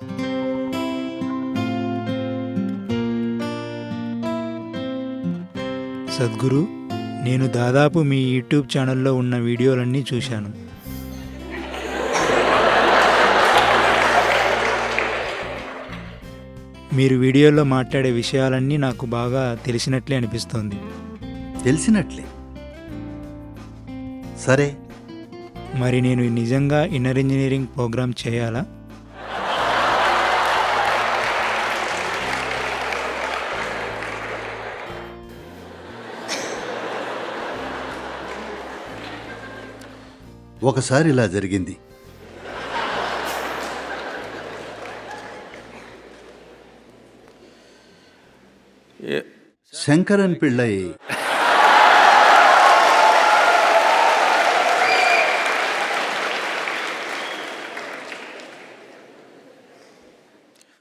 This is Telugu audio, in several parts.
సద్గురు నేను దాదాపు మీ యూట్యూబ్ ఛానల్లో ఉన్న వీడియోలన్నీ చూశాను. మీరు వీడియోలో మాట్లాడే విషయాలన్నీ నాకు బాగా తెలిసినట్లే అనిపిస్తోంది. తెలిసినట్లే? సరే. మరి నేను నిజంగా ఇన్నర్ ఇంజనీరింగ్ ప్రోగ్రామ్ చేయాలా? ఒకసారి ఇలా జరిగింది. శంకరన్ పిళ్ళై.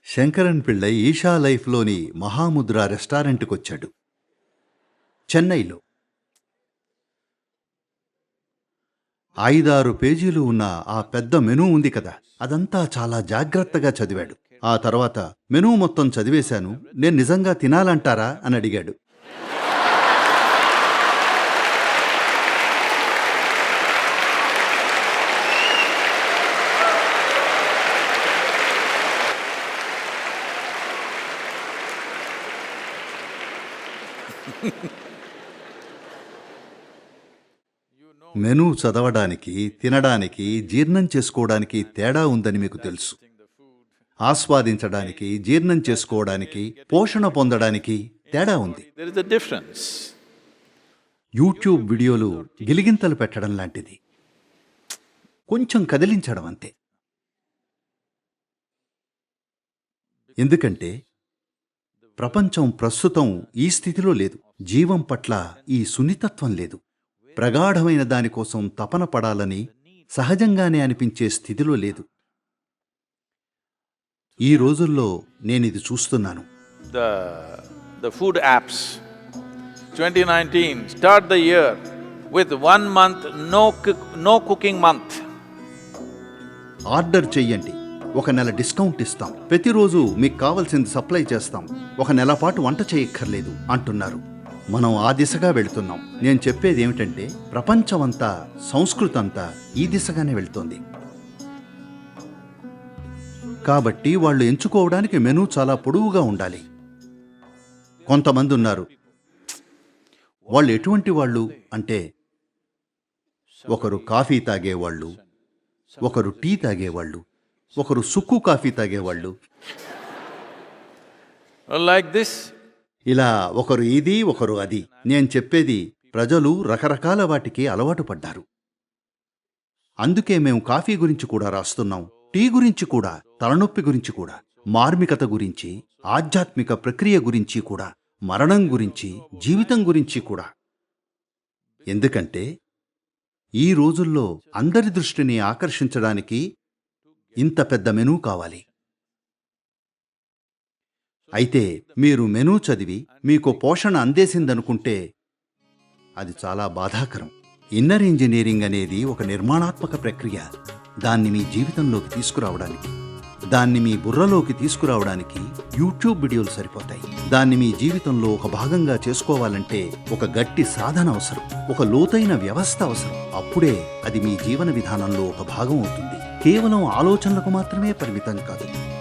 శంకరన్ పిళ్ళై ఈషా లైఫ్లోని మహాముద్ర రెస్టారెంట్కి వచ్చాడు చెన్నైలో. ఐదారు పేజీలు ఉన్న ఆ పెద్ద మెనూ ఉంది కదా. అదంతా చాలా జాగ్రత్తగా చదివాడు. ఆ తర్వాత మెనూ మొత్తం చదివేశాను. నేను నిజంగా తినాలంటారా? అని అడిగాడు. మెనూ చదవడానికి తినడానికి జీర్ణం చేసుకోవడానికి తేడా ఉందని మీకు తెలుసు. ఆస్వాదించడానికి జీర్ణం చేసుకోవడానికి పోషణ పొందడానికి తేడా ఉంది. యూట్యూబ్ వీడియోలు గిలిగింతలు పెట్టడం లాంటిది. కొంచెం కదిలించడం అంతే. ఎందుకంటే ప్రపంచం ప్రస్తుతం ఈ స్థితిలో లేదు. జీవం పట్ల ఈ సున్నితత్వం లేదు. ప్రగాఢమైన దానికోసం తపన పడాలని సహజంగానే అనిపించే స్థితిలో లేదు. ఈ రోజుల్లో నేనిది చూస్తున్నాను. The, the food apps, 2019, start the year with one month no, cook, no cooking month. Order చెయ్యండి. ఒక నెల డిస్కౌంట్ ఇస్తాం. ప్రతిరోజు మీకు కావలసింది సప్లై చేస్తాం. ఒక నెల పాటు వంట చేయక్కర్లేదు అంటున్నారు. మనం ఆ దిశగా వెళుతున్నాం. నేను చెప్పేది ఏమిటంటే ప్రపంచమంతా సంస్కృతి అంతా ఈ దిశగానే వెళ్తోంది. కాబట్టి వాళ్ళు ఎంచుకోవడానికి మెనూ చాలా పొడవుగా ఉండాలి. కొంతమంది ఉన్నారు. వాళ్ళు ఎటువంటి వాళ్ళు అంటే ఒకరు కాఫీ తాగేవాళ్ళు ఒకరు టీ తాగేవాళ్ళు ఒకరు సుక్కు కాఫీ తాగేవాళ్ళు లైక్ దిస్ ఇలా ఒకరు ఇది ఒకరు అది. నేను చెప్పేది ప్రజలు రకరకాల వాటికి అలవాటు పడ్డారు. అందుకే మేము కాఫీ గురించి కూడా రాస్తున్నాం టీ గురించి కూడా తలనొప్పి గురించి కూడా మార్మికత గురించి ఆధ్యాత్మిక ప్రక్రియ గురించి కూడా మరణం గురించి జీవితం గురించి కూడా. ఎందుకంటే ఈ రోజుల్లో అందరి దృష్టిని ఆకర్షించడానికి ఇంత పెద్ద మెనూ కావాలి. అయితే మీరు మెనూ చదివి మీకు పోషణ అందేసిందనుకుంటే అది చాలా బాధాకరం. ఇన్నర్ ఇంజనీరింగ్ అనేది ఒక నిర్మాణాత్మక ప్రక్రియ. దాన్ని మీ జీవితంలోకి తీసుకురావడానికి దాన్ని మీ బుర్రలోకి తీసుకురావడానికి యూట్యూబ్ వీడియోలు సరిపోతాయి. దాన్ని మీ జీవితంలో ఒక భాగంగా చేసుకోవాలంటే ఒక గట్టి సాధన అవసరం ఒక లోతైన వ్యవస్థ అవసరం. అప్పుడే అది మీ జీవన విధానంలో ఒక భాగం అవుతుంది. కేవలం ఆలోచనలకు మాత్రమే పరిమితం కాదు.